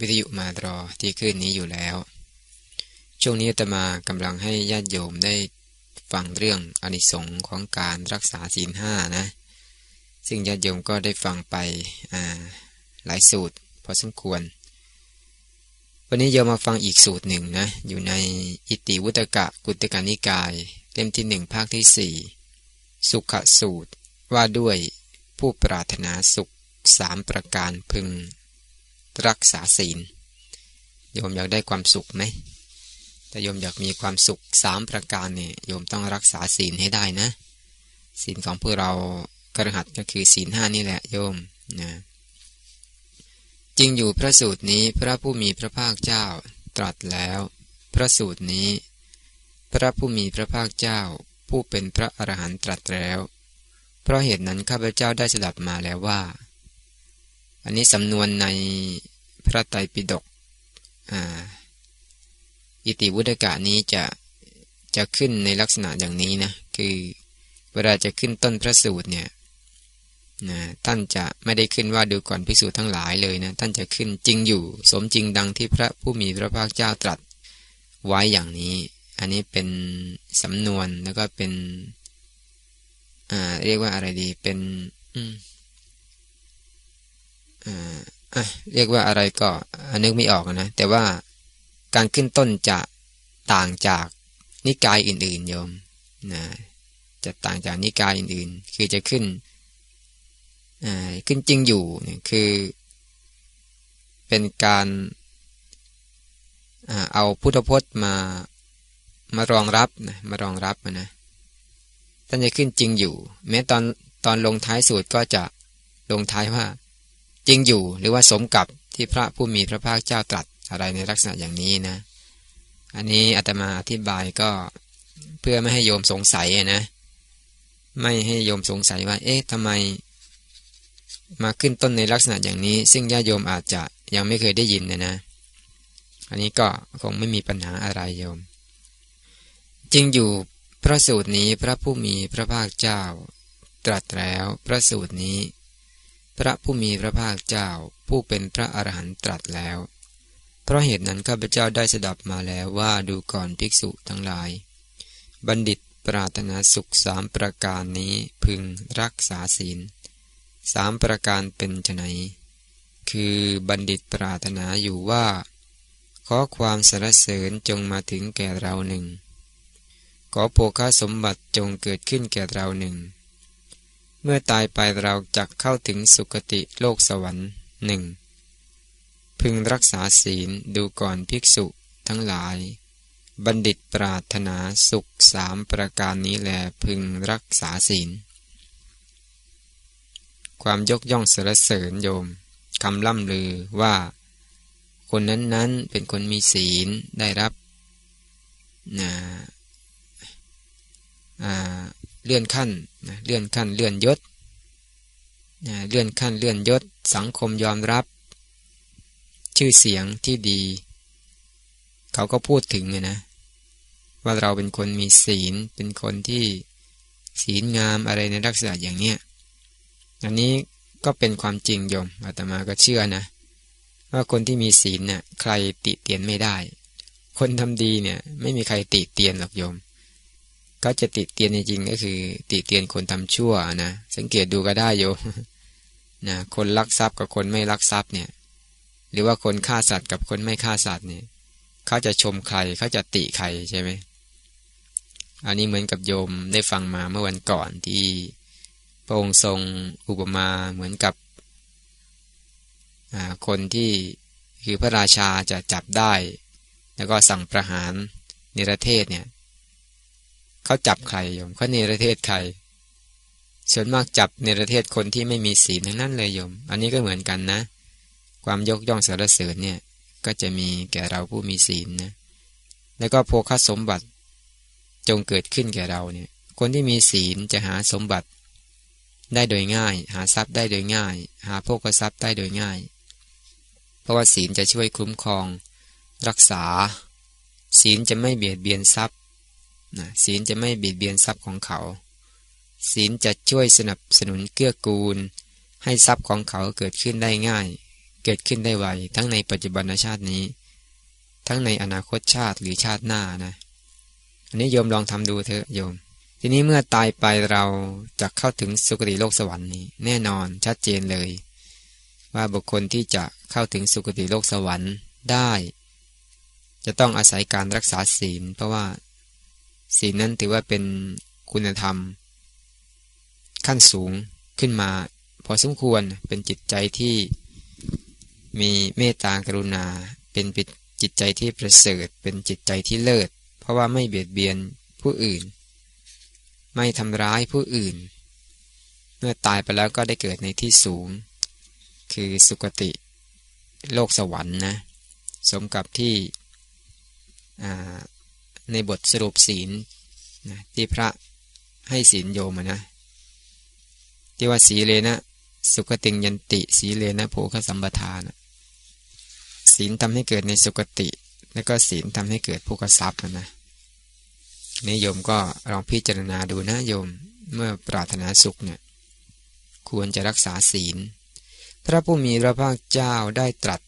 วิทยุมารอที่ขึ้นนี้อยู่แล้ว ช่วงนี้ตมากำลังให้ญาติโยมได้ฟังเรื่องอนิสงค์ของการรักษาศีลห้านะ ซึ่งญาติโยมก็ได้ฟังไปหลายสูตรพอสมควร วันนี้โยมมาฟังอีกสูตรหนึ่งนะ อยู่ในอิติวุตกะกุตกานิกาย เล่มที่หนึ่งภาคที่สี่สุขสูตรว่าด้วยผู้ปรารถนาสุขสามประการพึง รักษาศีล โยมอยากได้ความสุขไหมถ้าโยมอยากมีความสุขสามประการเนี่ยโยมต้องรักษาศีลให้ได้นะ ศีลของพวกเรากระหัตก็คือศีลห้านี่แหละโยมนะจริงอยู่พระสูตรนี้พระผู้มีพระภาคเจ้าตรัสแล้ว พระสูตรนี้ พระผู้มีพระภาคเจ้า ผู้เป็นพระอรหันตรัสแล้ว เพราะเหตุนั้นข้าพเจ้าได้สดับมาแล้วว่า อันนี้สำนวนในพระไตรปิฎกอิติวุฒกะนี้จะจะขึ้นในลักษณะอย่างนี้นะ คือเวลาจะขึ้นต้นพระสูตรเนี่ยนะท่านจะไม่ได้ขึ้นว่าดูก่อนพิสูจน์ทั้งหลายเลยนะ ท่านจะขึ้นจริงอยู่ สมจริงดังที่พระผู้มีพระภาคเจ้าตรัสไว้อย่างนี้ อันนี้เป็นสำนวนแล้วก็เป็น อ่า เรียกว่าอะไรดี เป็น อืม เรียกว่าอะไรก็นึกไม่ออกนะ แต่ว่าการขึ้นต้นจะต่างจากนิกายอื่นๆโยมนะจะต่างจากนิกายอื่นๆ คือจะขึ้นขึ้นจริงอยู่คือ เป็นการเอาพุทธพจน์มามารองรับนะมารองรับนะท่านจะขึ้นจริงอยู่ แม้ตอนตอนลงท้ายสูตรก็จะลงท้ายว่า จริงอยู่หรือว่าสมกับที่พระผู้มีพระภาคเจ้าตรัสอะไรในลักษณะอย่างนี้นะ อันนี้อาตมาอธิบายก็เพื่อไม่ให้โยมสงสัยนะ ไม่ให้โยมสงสัยว่า เอ๊ะทำไม มาขึ้นต้นในลักษณะอย่างนี้ ซึ่งญาโยมอาจจะยังไม่เคยได้ยินนะนะ อันนี้ก็คงไม่มีปัญหาอะไรโยม จริงอยู่พระสูตรนี้พระผู้มีพระภาคเจ้า ตรัสแล้วพระสูตรนี้ พระผู้มีพระภาคเจ้าผู้เป็นพระอรหันตรัสแล้ว เพราะเหตุนั้นข้าพเจ้าได้สดับมาแล้วว่าดูก่อนภิกษุทั้งหลาย บัณฑิตปรารถนาสุขสามประการนี้พึงรักษาศีลสามประการเป็นไนคือบัณฑิตปรารถนาอยู่ว่า ขอความสรรเสริญจงมาถึงแก่เราหนึ่ง ขอโภคาสมบัติจงเกิดขึ้นแก่เราหนึ่ง เมื่อตายไปเราจะเข้าถึงสุคติโลกสวรรค์หนึ่งพึงรักษาศีลดูก่อนภิกษุทั้งหลาย บัณฑิตปรารถนาสุขสามประการนี้แลพึงรักษาศีล ความยกย่องสรรเสริญโยมคำล่ำลือว่า คนนั้นนั้นเป็นคนมีศีลได้รับนะอ่า เลื่อนขั้นเลื่อนขั้นเลื่อนยศเลื่อนขั้นเลื่อนยศ สังคมยอมรับ ชื่อเสียงที่ดี เขาก็พูดถึงไงนะว่าเราเป็นคนมีศีลเป็นคนที่ศีลงามอะไรในลักษณะอย่างเนี้ยอันนี้ก็เป็นความจริงโยมอาตมาก็เชื่อนะ ว่าคนที่มีศีลเนี่ยใครติเตียนไม่ได้ คนทำดีเนี่ย ไม่มีใครติเตียนหรอกโยม เขาจะติเตียนจริงก็คือ ติเตียนคนทำชั่วนะสังเกตดูก็ได้โยนะคนลักทรัพย์กับคนไม่ลักทรัพย์เนี่ย หรือว่าคนฆ่าสัตว์กับคนไม่ฆ่าสัตว์เนี่ยเขาจะชมใครเขาจะติใครใช่ไหมอันนี้เหมือนกับโยมได้ฟังมาเมื่อวันก่อนที่พระองค์ทรงอุปมาเหมือนกับคนที่คือพระราชาจะจับได้ แล้วก็สั่งประหารในประเทศเนี่ย เขาจับใครโยมเขาเนรเทศใคร ส่วนมากจับเนรเทศคนที่ไม่มีศีลทั้งนั้นเลยโยม อันนี้ก็เหมือนกันนะ ความยกย่องสรรเสริญเนี่ยก็จะมีแก่เราผู้มีศีลนะ แล้วก็โภคสมบัติจงเกิดขึ้นแก่เราเนี่ย คนที่มีศีลจะหาสมบัติ ได้โดยง่าย หาทรัพย์ได้โดยง่าย หาโภคทรัพย์ได้โดยง่าย เพราะว่าศีลจะช่วยคุ้มครอง รักษา ศีลจะไม่เบียดเบียนทรัพย์ นะศีลจะไม่เบียดเบียนทรัพย์ของเขา ศีลจะช่วยสนับสนุนเกื้อกูล ให้ทรัพย์ของเขาเกิดขึ้นได้ง่าย เกิดขึ้นได้ไวทั้งในปัจจุบันชาตินี้ ทั้งในอนาคตชาติหรือชาติหน้านะ อันนี้โยมลองทำดูเถอะโยม ทีนี้เมื่อตายไปเราจะเข้าถึงสุคติโลกสวรรค์นี้ แน่นอนชัดเจนเลย ว่าบุคคลที่จะเข้าถึงสุคติโลกสวรรค์ได้ จะต้องอาศัยการรักษาศีลเพราะว่า ศีลนั้นถือว่าเป็นคุณธรรม ขั้นสูงขึ้นมา พอสมควรเป็นจิตใจที่มีเมตตากรุณา เป็นจิตใจที่ประเสริฐ เป็นจิตใจที่เลิศ เพราะว่าไม่เบียดเบียนผู้อื่น ไม่ทำร้ายผู้อื่น เมื่อตายไปแล้วก็ได้เกิดในที่สูง คือสุคติ โลกสวรรค์นะ สมกับที่ ในบทสรุปศีลนะที่พระให้ศีลโยมนะที่ว่าสีเลนะ สุขติงยันติ สีเลนะโภคสัมปทานศีลทำให้เกิดในสุคติ แล้วก็ศีลทำให้เกิดภูกทรัพย์นะนี่โยมก็ลองพิจารณาดูนะโยมเมื่อปรารถนาสุขเนี่ยควรจะรักษาศีล พระผู้มีพระภาคเจ้าได้ตรัส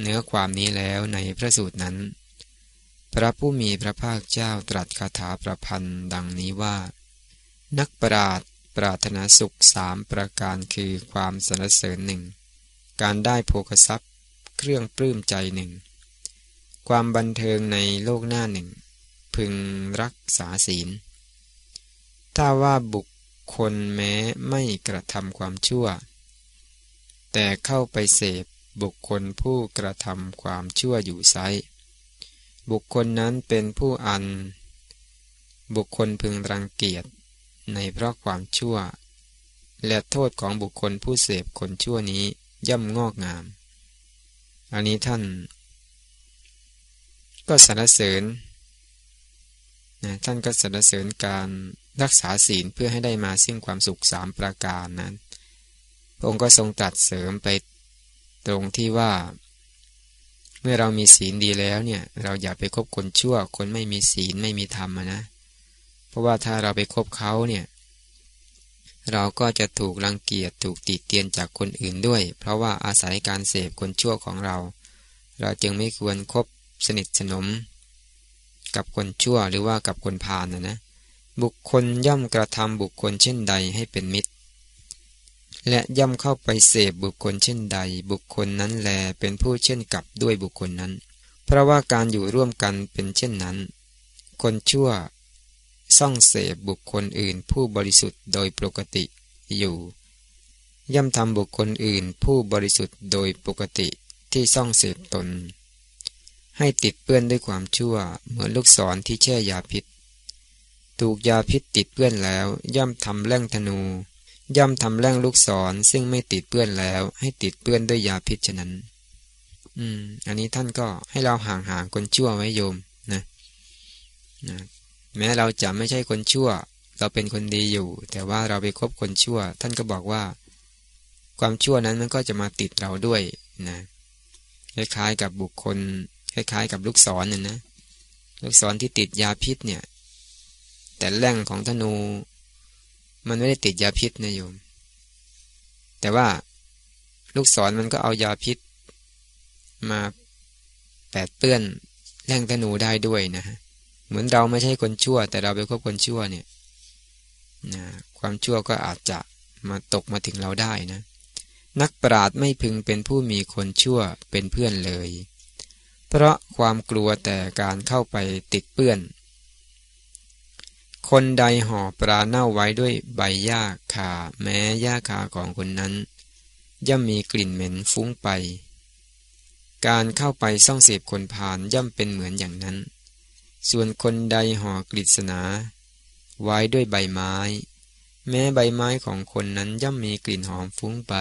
เนื้อความนี้แล้วในพระสูตรนั้น พระผู้มีพระภาคเจ้าตรัสคาถาประพันธ์ดังนี้ว่า นักปราดปรารถนาสุขสามประการคือความสนเสริญหนึ่งการได้โภคทรัพย์ เครื่องปลื้มใจหนึ่งความบันเทิงในโลกหน้าหนึ่งพึงรักษาศีล ถ้าว่าบุคคลแม้ไม่กระทำความชั่ว แต่เข้าไปเสพบุคคลผู้กระทำความชั่วอยู่ไซ บุคคลนั้นเป็นผู้อัน บุคคลพึงรังเกียจในเพราะความชั่ว และโทษของบุคคลผู้เสพคนชั่วนี้ย่อมงอกงาม อันนี้ท่าน ก็สรรเสริญนะท่านก็สรรเสริญการรักษาศีลเพื่อให้ได้มาซึ่งความสุขสามประการนั้น พระองค์ก็ทรงตรัสเสริมไปตรงที่ว่า เมื่อเรามีศีลดีแล้วเนี่ยเราอย่าไปคบคนชั่ว คนไม่มีศีลไม่มีธรรมนะ เพราะว่าถ้าเราไปคบเขาเนี่ยเราก็จะถูกรังเกียจถูกติเตียนจากคนอื่นด้วย เพราะว่าอาศัยการเสพคนชั่วของเรา เราจึงไม่ควรครบสนิทสนม กับคนชั่วหรือว่ากับคนพาลนะนะบุคคลย่อมกระทำบุคคลเช่นใดให้เป็นมิตร และย่อมเข้าไปเสพบุคคลเช่นใด บุคคลนั้นแลเป็นผู้เช่นกับด้วยบุคคลนั้น เพราะว่าการอยู่ร่วมกันเป็นเช่นนั้น คนชั่วซ่องเสพบุคคลอื่นผู้บริสุทธิ์โดยปกติอยู่ ย่อมทำบุคคลอื่นผู้บริสุทธิ์โดยปกติที่ซ่องเสพตน ให้ติดเปื้อนด้วยความชั่วเหมือนลูกศรที่แช่ยาพิษ ถูกยาพิษติดเปื้อนแล้วย่อมทำแร่งธนู ย่อมทำแร่งลูกศรซึ่งไม่ติดเปื้อนแล้ว ให้ติดเปื้อนด้วยยาพิษฉะนั้น อืม อันนี้ท่านก็ให้เราห่างห่างคนชั่วไว้โยมนะนะแม้เราจะไม่ใช่คนชั่ว เราเป็นคนดีอยู่ แต่ว่าเราไปคบคนชั่ว ท่านก็บอกว่า ความชั่วนั้นมันก็จะมาติดเราด้วยนะคล้ายๆกับบุคคล คล้ายๆ กับลูกศรน่ะนะ ลูกศรที่ติดยาพิษเนี่ย แต่แร่งของธนู มันไม่ได้ติดยาพิษนะโยม แต่ว่าลูกศรมันก็เอายาพิษ มาแปดเปื้อนแร่งธนูได้ด้วยนะฮะเหมือนเราไม่ใช่คนชั่ว แต่เราไปคบคนชั่วเนี่ยนะความชั่วก็อาจจะมาตกมาถึงเราได้นะ นักปราดไม่พึงเป็นผู้มีคนชั่วเป็นเพื่อนเลย เพราะความกลัวแต่การเข้าไปติดเปื้อน คนใดห่อปลาเน่าไว้ด้วยใบหญ้าคาแม้หญ้าคาของคนนั้น ย่อมมีกลิ่นเหม็นฟุ้งไป การเข้าไปซ่องเสพคนผ่านย่อมเป็นเหมือนอย่างนั้น ส่วนคนใดห่อกฤษณาไว้ด้วยใบไม้ แม้ใบไม้ของคนนั้นย่อมมีกลิ่นหอมฟุ้งไป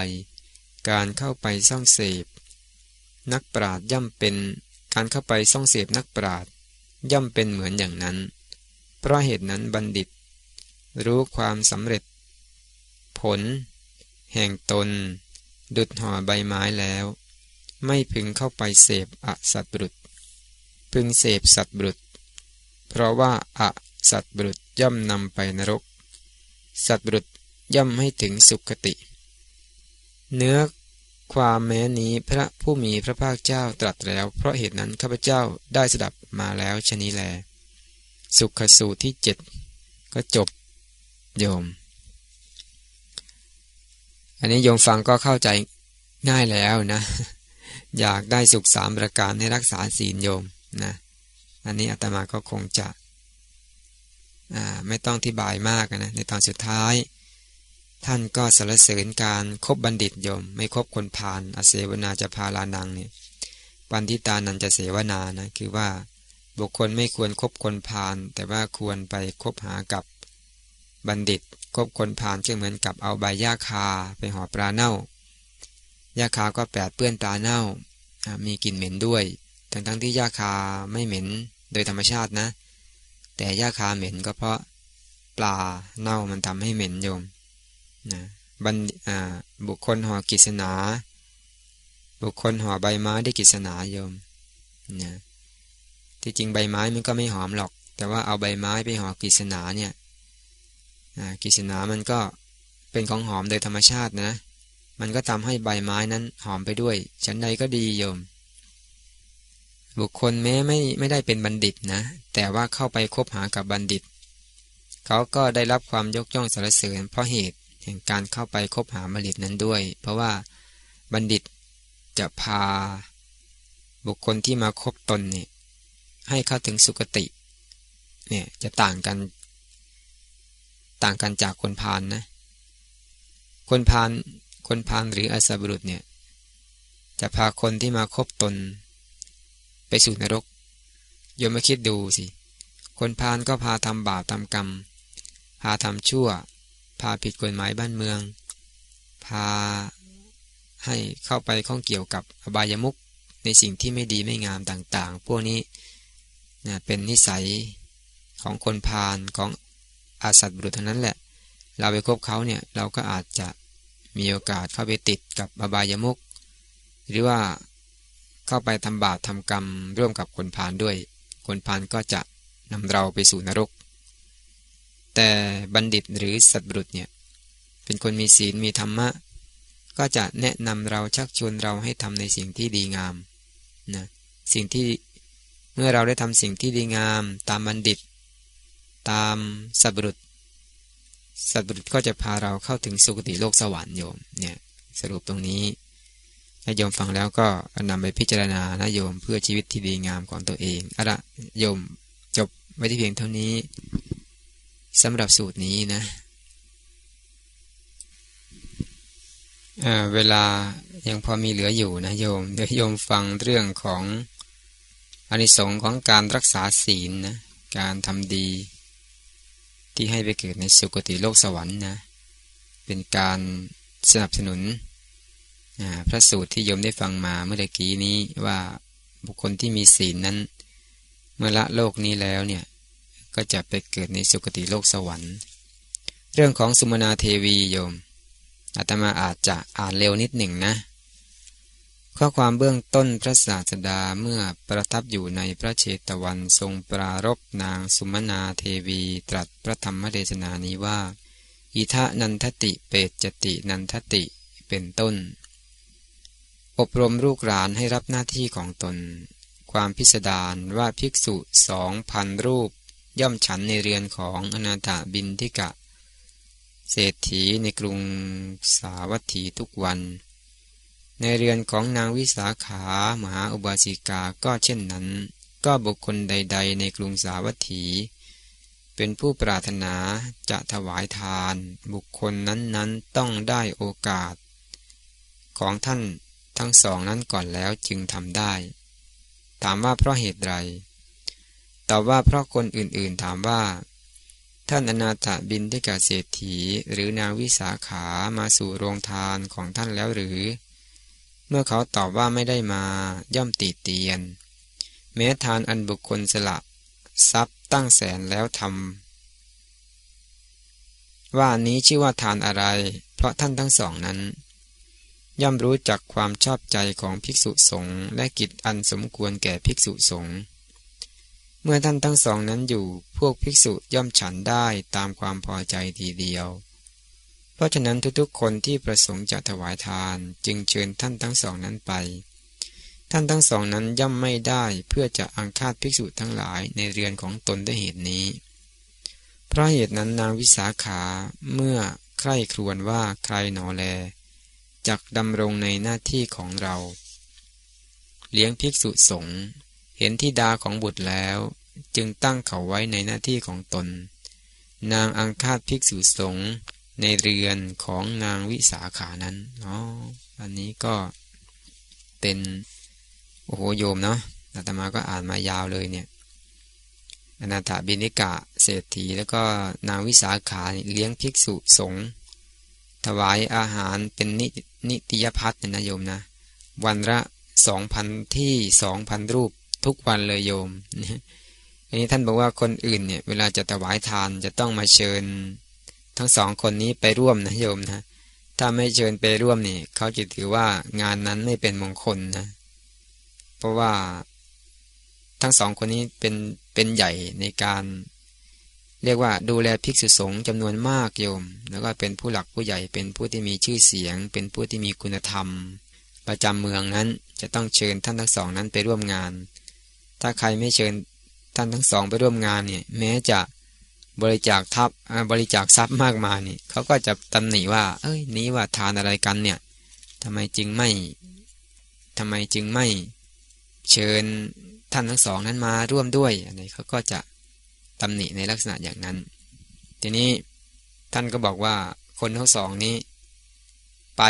การเข้าไปซ่องเสพ นักปราดย่อมเป็น การเข้าไปส่องเสพนักปราดย่อมเป็นเหมือนอย่างนั้น เพราะเหตุนั้นบัณฑิต รู้ความสำเร็จ ผล แห่งตน ดุดห่อใบไม้แล้ว ไม่พึงเข้าไปเสพอสัตบุรุษพึงเสพสัตบุรุษเพราะว่าอสัตบุรุษย่อมนำไปนรก สัตบุรุษย่อมให้ถึงสุคติ เนื้อความแม้นี้พระผู้มีพระภาคเจ้าตรัสแล้ว เพราะเหตุนั้นข้าพเจ้าได้สดับมาแล้วชนี้แล สุขสูตรที่เจ็ดก็จบโยม อันนี้โยมฟังก็เข้าใจง่ายแล้วนะ อยากได้สุขสามประการให้รักษาศีลโยมนะ อันนี้อาตมาก็คงจะไม่ต้องอธิบายมากนะ ในตอนสุดท้าย ท่านก็สรรเสริญการครบบัณฑิตโยม ไม่คบคนพาลอเสวนาจะพาลานังเนี่ยปันทิตานันจะเสวนานะ คือว่า บุคคลไม่ควรครบคนพาลแต่ว่าควรไปคบหากับบัณฑิต คบคนพาลก็เหมือนกับเอาใบหญ้าคาไปห่อปลาเน่าหญ้าคาก็แปดเปื้อนปลาเน่า มีกลิ่นเหม็นด้วย ทั้งทั้งที่หญ้าคาไม่เหม็นโดยธรรมชาตินะ แต่หญ้าคาเหม็นก็เพราะปลาเน่ามันทำให้เหม็นโยมนะบันบุคคลห่อกิษณาบุคคลห่อใบไม้ได้กิษณาโยมนะ ที่จริงใบไม้มันก็ไม่หอมหรอก แต่ว่าเอาใบไม้ไปห่อกิษณาเนี่ยกิษณามันก็เป็นของหอมโดยธรรมชาตินะ มันก็ทำให้ใบไม้นั้นหอมไปด้วย ฉันใดก็ดีโยม บุคคลแม้ไม่ไม่ได้เป็นบัณฑิตนะ แต่ว่าเข้าไปคบหากับบัณฑิต เขาก็ได้รับความยกย่องสรรเสริญเพราะเหตุแห่งการเข้าไปคบหาบัณฑิตนั้นด้วย เพราะว่าบัณฑิตจะพา บุคคลที่มาคบตนเนี่ย ให้เข้าถึงสุคติเนี่ยจะต่างกัน ต่างกันจากคนพาลนนะคนพาลคนพาลหรืออสบุรุษเนี่ยจะพาคนที่มาคบตน ไปสู่นรกโยมมาคิดดูสิ คนพาลก็พาทำบาปทำกรรม พาทำชั่ว พาผิดกฎหมายบ้านเมือง พาให้เข้าไปข้องเกี่ยวกับอบายมุกในสิ่งที่ไม่ดีไม่งามต่างๆ พวกนี้ นะเป็นนิสัยของคนพาลของอาสัตบุรุษทั้งนั้นแหละ เราไปคบเขาเนี่ยเราก็อาจจะมีโอกาสเข้าไปติดกับอบายมุกหรือว่าเข้าไปทำบาปทำกรรมร่วมกับคนพาลด้วย คนพาลก็จะนำเราไปสู่นรก แต่บัณฑิตหรือสัตบุรุษเนี่ยเป็นคนมีศีลมีธรรมะ ก็จะแนะนำเราชักชวนเราให้ทำในสิ่งที่ดีงามนะสิ่งที่ เมื่อเราได้ทำสิ่งที่ดีงามตามบัณฑิต ตามสัตบุรุษ สัตบุรุษก็จะพาเราเข้าถึงสุคติโลกสวรรค์โยมเนี่ยสรุปตรงนี้โยมฟังแล้วก็นำไปพิจารณานะโยมเพื่อชีวิตที่ดีงามของตัวเองอะละโยมจบไว้ที่เพียงเท่านี้สำหรับสูตรนี้นะเเวลายังพอมีเหลืออยู่นะโยมเดี๋ยวโยมฟังเรื่องของ อนิสงค์ของการรักษาศีลนะการทำดี ที่ให้ไปเกิดในสุคติโลกสวรรค์นะเป็นการสนับสนุนพระสูตรที่โยมได้ฟังมาเมื่อกี้นี้ว่าบุคคลที่มีศีลนั้น เมื่อละโลกนี้แล้วเนี่ยก็จะไปเกิดในสุคติโลกสวรรค์ เรื่องของสุมนาเทวีโยมอาตมาอาจจะอ่านเร็วนิดหนึ่งนะ ข้อความเบื้องต้นพระศาสดาเมื่อประทับอยู่ในพระเชตวันทรงปรารบนางสุมนาเทวีตรัสพระธรรมเดชนานี้ว่า อิทะนันทติเปตจตินันทติเป็นต้น อบรมลูกหลานให้รับหน้าที่ของตน ความพิสดารว่าภิกษุสองพันรูป ย่อมฉันในเรือนของอนาถบินทิกะ เศรษฐีในกรุงสาวัตถีทุกวัน ในเรือนของนางวิสาขามหาอุบาสิกาก็เช่นนั้น ก็บุคคลใด ๆ ในกรุงสาวัตถี เป็นผู้ปรารถนาจะถวายทาน บุคคลนั้นๆต้องได้โอกาส ของท่านทั้งสองนั้นก่อนแล้วจึงทำได้ ถามว่าเพราะเหตุไรตอบว่าเพราะคนอื่นๆถามว่า ท่านอนาถบินที่กาเศรษฐีหรือนางวิสาขามาสู่โรงทานของท่านแล้วหรือ เมื่อเขาตอบว่าไม่ได้มาย่อมตีเตียน แม้ทานอันบุคคลสละ ทรัพย์ตั้งแสนแล้วทำว่านี้ชื่อว่าทานอะไร เพราะท่านทั้งสองนั้น ย่อมรู้จักความชอบใจของภิกษุสงฆ์และกิจอันสมควรแก่ภิกษุสงฆ์เมื่อท่านทั้งสองนั้นอยู่พวกภิกษุย่อมฉันได้ตามความพอใจทีเดียว ราะฉะนั้นทุกๆ คนที่ประสงค์จะถวายทานจึงเชิญท่านทั้งสองนั้นไป ท่านทั้งสองนั้นย่อมไม่ได้เพื่อจะอังคาดภิกษุทั้งหลายในเรือนของตนด้วยเหตุนี้ เพราะเหตุนั้นนางวิสาขาเมื่อใคร่ครวญว่าใครหนอแลจักดำรงในหน้าที่ของเรา เลี้ยงภิกษุสงฆ์เห็นที่ดาของบุตรแล้ว จึงตั้งเขาไว้ในหน้าที่ของตน นางอังคาดภิกษุสงฆ์ ในเรือนของนางวิสาขานั้นอ๋ออันนี้ก็เป็นโอ้โหโยมเนาะอาตมาก็อ่านมายาวเลยเนี่ยอนาถบินิกะเศรษฐีแล้วก็นางวิสาขาเลี้ยงภิกษุสงฆ์ถวายอาหารเป็นนินติยพัฒน์นะโยมนะ วันละสองพันที่สองพันรูปทุกวันเลยโยมอันนี้ท่านบอกว่าคนอื่นเนี่ย เวลาจะถวายทานจะต้องมาเชิญ ทั้งสองคนนี้ไปร่วมนะโยมนะ ถ้าไม่เชิญไปร่วมนี่เขาจะถือว่างานนั้นไม่เป็นมงคลนะ เพราะว่าทั้งสองคนนี้เป็นเป็นใหญ่ในการ เรียกว่าดูแลภิกษุสงฆ์จำนวนมากโยม แล้วก็เป็นผู้หลักผู้ใหญ่เป็นผู้ที่มีชื่อเสียง เป็นผู้ที่มีคุณธรรม ประจำเมืองนั้นจะต้องเชิญท่านทั้งสองนั้นไปร่วมงาน ถ้าใครไม่เชิญท่านทั้งสองไปร่วมงานเนี่ยแม้จะ บริจาคทัพบริจาคทรัพย์มากมายนี่เขาก็จะตำหนิว่า เอ้ย นี้ว่าทานอะไรกันเนี่ยทำไมจึงไม่ทำไมจึงไม่เชิญท่านทั้งสองนั้นมาร่วมด้วยอันนี้เขาก็จะตำหนิในลักษณะอย่างนั้น ทีนี้ท่านก็บอกว่าคนทั้งสองนี้ ไป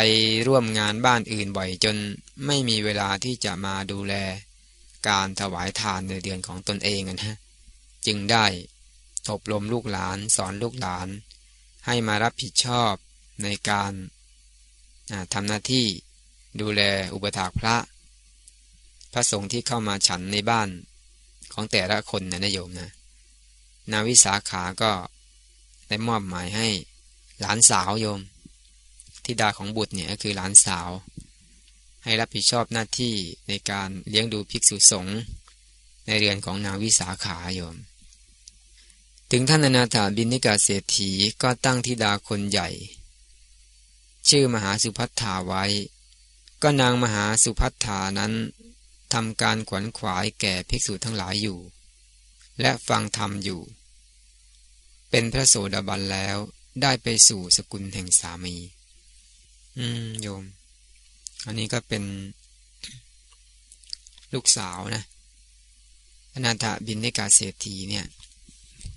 ร่วมงานบ้านอื่นบ่อยจนไม่มีเวลาที่จะมาดูแลการถวายทานในเดือนของตนเองนะจึงได้ อบรมลูกหลานสอนลูกหลาน ให้มารับผิดชอบในการทำหน้าที่ดูแลอุปถากพระ พระสงฆ์ที่เข้ามาฉันในบ้านของแต่ละคนนะนโยมนะนาวิสาขาก็ได้มอบหมายให้หลานสาวโยมทิดาของบุตรเนี่ยก็คือหลานสาว ให้รับผิดชอบหน้าที่ในการเลี้ยงดูภิกษุสงฆ์ในเรือนของนางวิสาขาโยม ถึงท่านอนาถาบินิกาเศรษฐีก็ตั้งธิดาคนใหญ่ ชื่อมหาสุพัฒถาไว้ ก็นางมหาสุพัฒถานั้นทำการขวนขวายแก่ภิกษุทั้งหลายอยู่ และฟังธรรมอยู่ เป็นพระโสดาบันแล้วได้ไปสู่สกุลแห่งสามี อืมโยม อันนี้ก็เป็นลูกสาวนะอนาถบินในกาเศรษฐีเนี่ย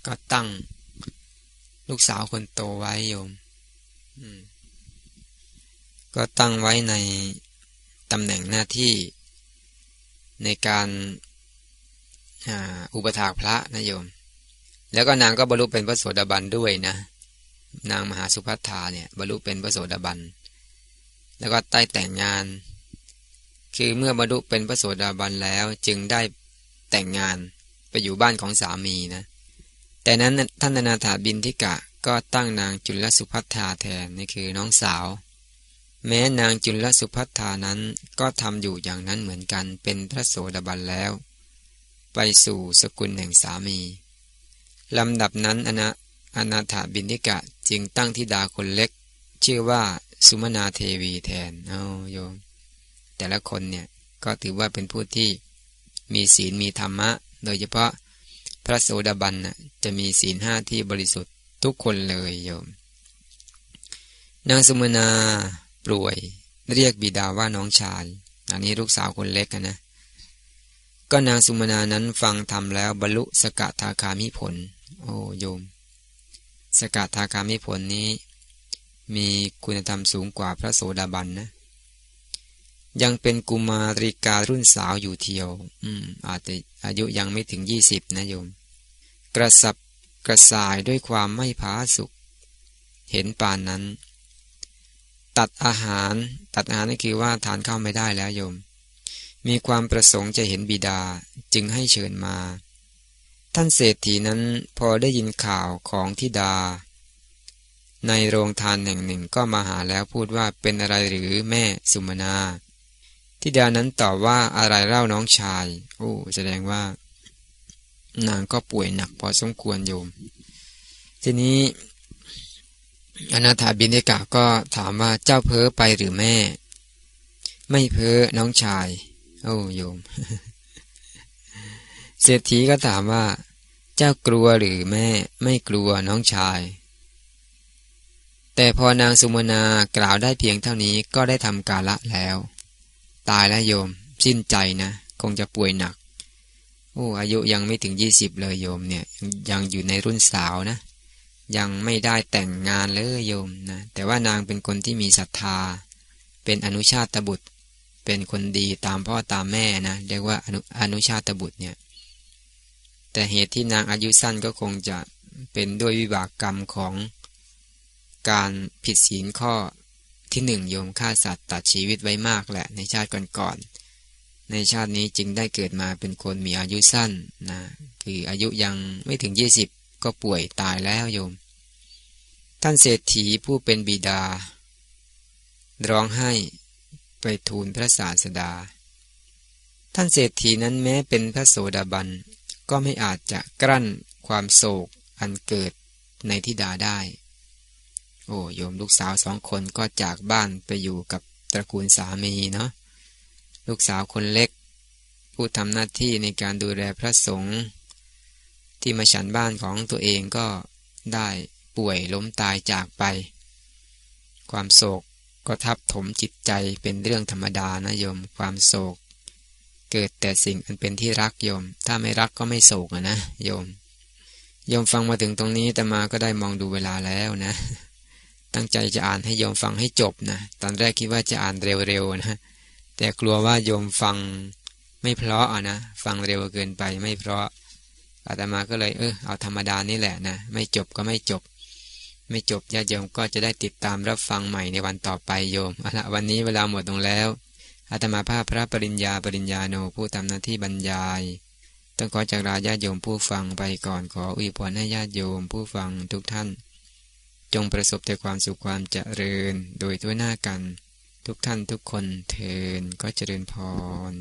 ก็ตั้งลูกสาวคนโตไว้โยมก็ตั้งไว้ในตำแหน่งหน้าที่ในการอุปถากพระนะโยม แล้วก็นางก็บรรลุเป็นพระโสดาบันด้วยนะ นางมหาสุภัทธาเนี่ยบรรลุเป็นพระโสดาบัน แล้วก็ใต้แต่งงาน คือเมื่อบรรลุเป็นพระโสดาบันแล้วจึงได้แต่งงานไปอยู่บ้านของสามีนะ แต่นั้นท่านนาถาบินทิกะก็ตั้งนางจุลสุพัทธาแทนนี่คือน้องสาว แม้นางจุลสุพัทธานั้นก็ทำอยู่อย่างนั้นเหมือนกันเป็นพระโสดาบันแล้ว ไปสู่สกุลแห่งสามีลำดับนั้นอนาอนาถาบินทิกะจึงตั้งทิดาคนเล็ก ชื่อว่าสุมนาเทวีแทนเอาโยม แต่ละคนเนี่ยก็ถือว่าเป็นผู้ที่มีศีลมีธรรมะ โดยเฉพาะ พระโสดาบันนะจะมีศีลห้าที่บริสุทธิ์ทุกคนเลยโยม นางสุมนาป่วย เรียกบิดาว่าน้องชายอันนี้ลูกสาวคนเล็กนะ ก็นางสุมนานั้นฟังทำแล้วบรรลุสกทาคามิผล โอ้โยม สกทาคามิผลนี้ มีคุณธรรมสูงกว่าพระโสดาบันนะ ยังเป็นกุมาริการุ่นสาวอยู่เทียว อืม อาจจะอายุยังไม่ถึงยี่สิบนะโยม กระสับกระส่ายด้วยความไม่ผาสุกเห็นปานนั้น ตัดอาหาร ตัดอาหารนี่คือว่าทานข้าวไม่ได้แล้วโยม มีความประสงค์จะเห็นบิดาจึงให้เชิญมา ท่านเศรษฐีนั้นพอได้ยินข่าวของทิดา ในโรงทานแห่งหนึ่งก็มาหาแล้วพูดว่าเป็นอะไรหรือแม่สุมนา ทิดานั้นตอบว่าอะไรเล่าน้องชาย โอ้แสดงว่า นางก็ป่วยหนักพอสมควรโยม ทีนี้อนาถาบินิกาก็ถามว่าเจ้าเพ้อไปหรือแม่ ไม่เพ้อน้องชาย โอ้โยม เศรษฐีก็ถามว่า เจ้ากลัวหรือแม่ ไม่กลัวน้องชาย แต่พอนางสุมนากล่าวได้เพียงเท่านี้ก็ได้ทำกาละแล้ว ตายแล้วโยม สิ้นใจนะ คงจะป่วยหนัก โอ้อายุยังไม่ถึงยี่สิบเลยโยมเนี่ยยังอยู่ในรุ่นสาวนะ ยังไม่ได้แต่งงานเลยโยมนะแต่ว่านางเป็นคนที่มีศรัทธา เป็นอนุชาตบุตร เป็นคนดีตามพ่อตามแม่นะเรียกว่าอนุอนุชาตบุตรเนี่ยแต่เหตุที่นางอายุสั้นก็คงจะเป็นด้วยวิบากกรรมของการผิดศีลข้อ ที่หนึ่งโยมฆ่าสัตว์ตัดชีวิตไว้มากแหละ ในชาติก่อนๆ ในชาตินี้จึงได้เกิดมาเป็นคนมีอายุสั้นนะคืออายุยังไม่ถึงยี่สิบก็ป่วยตายแล้วโยม ท่านเศรษฐีผู้เป็นบิดา ร้องไห้ไปทูลพระศาสดา ท่านเศรษฐีนั้นแม้เป็นพระโสดาบันก็ไม่อาจจะกลั้นความโศกอันเกิดในทิดาได้ โอ้โยมลูกสาวสองคนก็จากบ้านไปอยู่กับตระกูลสามีเนาะลูกสาวคนเล็ก ผู้ทำหน้าที่ในการดูแลพระสงฆ์ที่มาฉันบ้านของตัวเองก็ได้ป่วยล้มตายจากไป ความโศกก็ทับถมจิตใจเป็นเรื่องธรรมดานะโยมความโศก เกิดแต่สิ่งอันเป็นที่รักโยม ถ้าไม่รักก็ไม่โศกนะโยมโยมฟังมาถึงตรงนี้แต่มาก็ได้มองดูเวลาแล้วนะ ตั้งใจจะอ่านให้โยมฟังให้จบนะ ตอนแรกคิดว่าจะอ่านเร็วๆนะ แต่กลัวว่าโยมฟังไม่เพราะอะนะ ฟังเร็วเกินไปไม่เพราะ อาตมาก็เลยเออเอาธรรมดานี่แหละนะ ไม่จบก็ไม่จบ ไม่จบญาติโยมก็จะได้ติดตามรับฟังใหม่ในวันต่อไปโยมเอาละวันนี้เวลาหมดลงแล้ว อาตมาภาพพระปริญญาปริญญาโนผู้ทำหน้าที่บรรยายต้องขอจากลาญาติโยมผู้ฟังไปก่อนขออวยพรให้ญาติโยมผู้ฟังทุกท่าน จงประสบแต่ความสุขความเจริญโดยทั่วหน้ากัน ทุกท่านทุกคนเทินก็เจริญพร